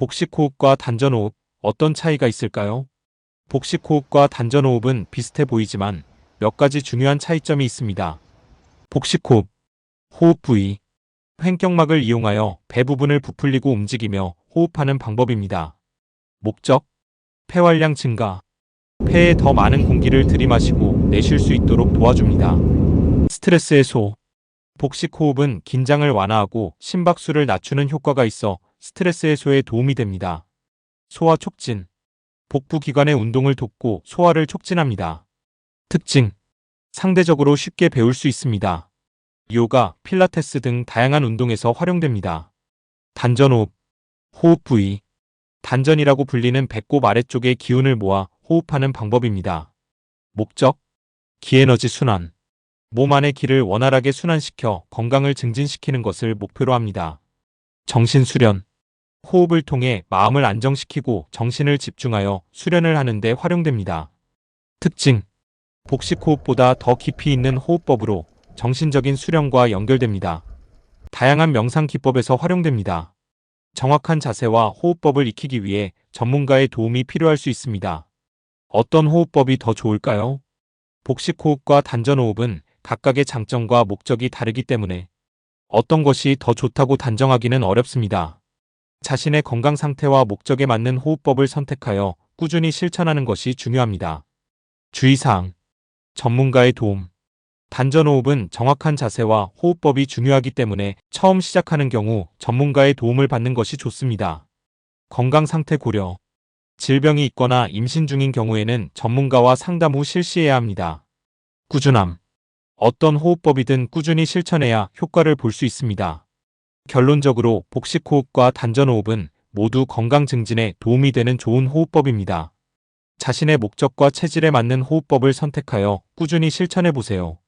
복식호흡과 단전호흡 어떤 차이가 있을까요? 복식호흡과 단전호흡은 비슷해 보이지만 몇 가지 중요한 차이점이 있습니다. 복식호흡 호흡 부위 횡격막을 이용하여 배 부분을 부풀리고 움직이며 호흡하는 방법입니다. 목적 폐활량 증가 폐에 더 많은 공기를 들이마시고 내쉴 수 있도록 도와줍니다. 스트레스 해소 복식 호흡은 긴장을 완화하고 심박수를 낮추는 효과가 있어 스트레스 해소에 도움이 됩니다. 소화 촉진 복부 기관의 운동을 돕고 소화를 촉진합니다. 특징 상대적으로 쉽게 배울 수 있습니다. 요가, 필라테스 등 다양한 운동에서 활용됩니다. 단전호흡 호흡 부위 단전이라고 불리는 배꼽 아래쪽의 기운을 모아 호흡하는 방법입니다. 목적 기에너지 순환 몸 안의 기를 원활하게 순환시켜 건강을 증진시키는 것을 목표로 합니다. 정신 수련 호흡을 통해 마음을 안정시키고 정신을 집중하여 수련을 하는 데 활용됩니다. 특징 복식 호흡보다 더 깊이 있는 호흡법으로 정신적인 수련과 연결됩니다. 다양한 명상 기법에서 활용됩니다. 정확한 자세와 호흡법을 익히기 위해 전문가의 도움이 필요할 수 있습니다. 어떤 호흡법이 더 좋을까요? 복식 호흡과 단전 호흡은 각각의 장점과 목적이 다르기 때문에 어떤 것이 더 좋다고 단정하기는 어렵습니다. 자신의 건강 상태와 목적에 맞는 호흡법을 선택하여 꾸준히 실천하는 것이 중요합니다. 주의사항 전문가의 도움 단전호흡은 정확한 자세와 호흡법이 중요하기 때문에 처음 시작하는 경우 전문가의 도움을 받는 것이 좋습니다. 건강 상태 고려 질병이 있거나 임신 중인 경우에는 전문가와 상담 후 실시해야 합니다. 꾸준함 어떤 호흡법이든 꾸준히 실천해야 효과를 볼 수 있습니다. 결론적으로 복식 호흡과 단전 호흡은 모두 건강 증진에 도움이 되는 좋은 호흡법입니다. 자신의 목적과 체질에 맞는 호흡법을 선택하여 꾸준히 실천해 보세요.